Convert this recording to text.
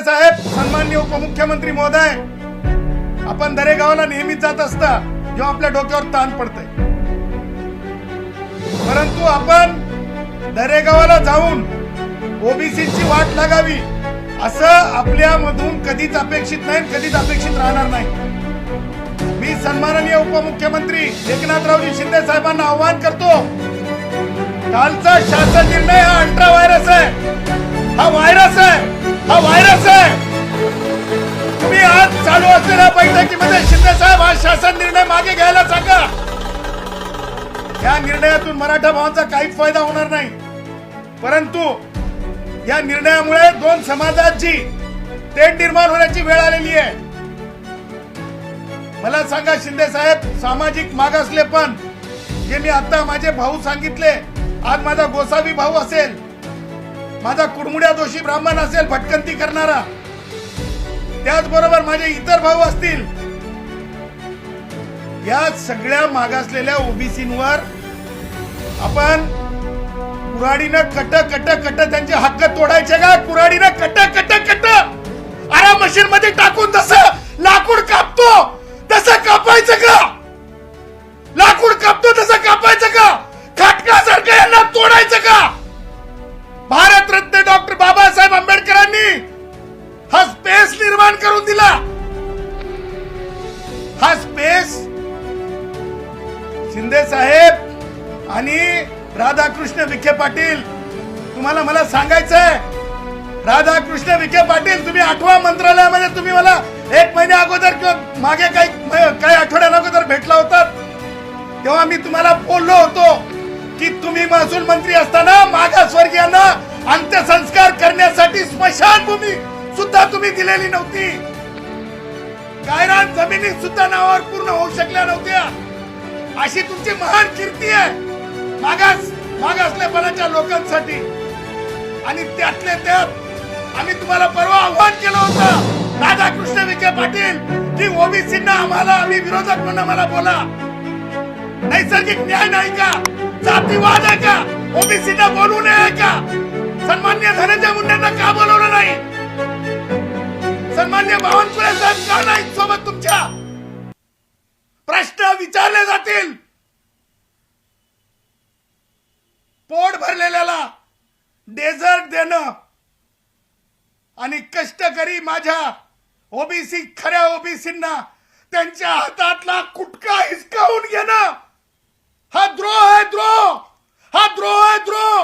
साहेब सन्मान्य उपमुख्यमंत्री महोदय आपण दरेगावाला नेहमीच जात असता जेव्हा आपल्या डोक्यावर ताण पडतंय. परंतु आपण दरेगावाला जाऊन ओबीसीची वाट लागावी असं आपल्यामधून कधीच अपेक्षित नाही कधीच अपेक्षित राहणार नाही. मी सन्माननीय उपमुख्यमंत्री एकनाथरावजी शिंदे साहेबांना आव्हान करतो कालचा शासन निर्णय हा अल्ट्रा व्हायरस आहे. हा व्हायरस आहे. हा व्हायरस आहे. तुम्ही आज चालू असलेल्या बैठकीमध्ये शिंदे साहेब हा शासन निर्णय मागे घ्यायला सांगा. या निर्णयातून मराठा भावांचा काहीच फायदा होणार नाही. परंतु या निर्णयामुळे दोन समाजाची तेढ निर्माण होण्याची वेळ आलेली आहे. मला सांगा शिंदे साहेब सामाजिक मागासले पण जे मी आता माझे भाऊ सांगितले आज माझा गोसावी भाऊ असेल माझा कुडमुड्या दोषी ब्राह्मण असेल भटकंती करणारा. त्याचबरोबर माझे इतर भाऊ असतील. या सगळ्या मागासलेल्या ओबीसींवर आपण कुराडीनं कट कट कट त्यांचे हक्क तोडायचे का? कुराडीनं कट कट कट आरा मशीन मध्ये टाकून जसं हा स्पेस शिंदे साहेब आणि राधाकृष्ण विखे पाटील. तुम्हाला मला सांगायचंय राधाकृष्ण विखे पाटील तुम्ही आठवा मंत्रालयामध्ये तुम्ही मला एक महिन्या अगोदर किंवा मागे काही काही आठवड्या अगोदर भेटला होता. तेव्हा मी तुम्हाला बोललो होतो की तुम्ही महसूल मंत्री असताना मागासवर्गीयांना अंत्यसंस्कार करण्यासाठी स्मशानभूमी सुद्धा तुम्ही दिलेली नव्हती. गायरान जमिनी सुद्धा नावावर पूर्ण होऊ शकल्या नव्हत्या. अशी तुमची महान कीर्ती आहे. मागास मागासलेपणाच्या लोकांसाठी. आणि त्यातले त्यात आम्ही तुम्हाला परवा आव्हान केलं होतं. राधाकृष्ण विखे पाटील की ओबीसींना आम्हाला आम्ही विरोधक म्हणून आम्हाला बोला. नैसर्गिक न्याय नाही का? जातीवाद आहे का? ओबीसींना बोलू नये का? सन्मान्य धनंजय मुंडेंना का बोलवलं नाही? सन्मान्य बावनकुळे साहेब का नाही सोबत तुमच्या प्रश्न विचारले जातील. पोट भरलेल्याला डेझर्ट देणं आणि कष्टकरी माझ्या ओबीसी खऱ्या ओबीसींना त्यांच्या हातातला कुटका हिसकावून घेणं हा द्रोह आहे द्रोह हा द्रोह आहे द्रोह!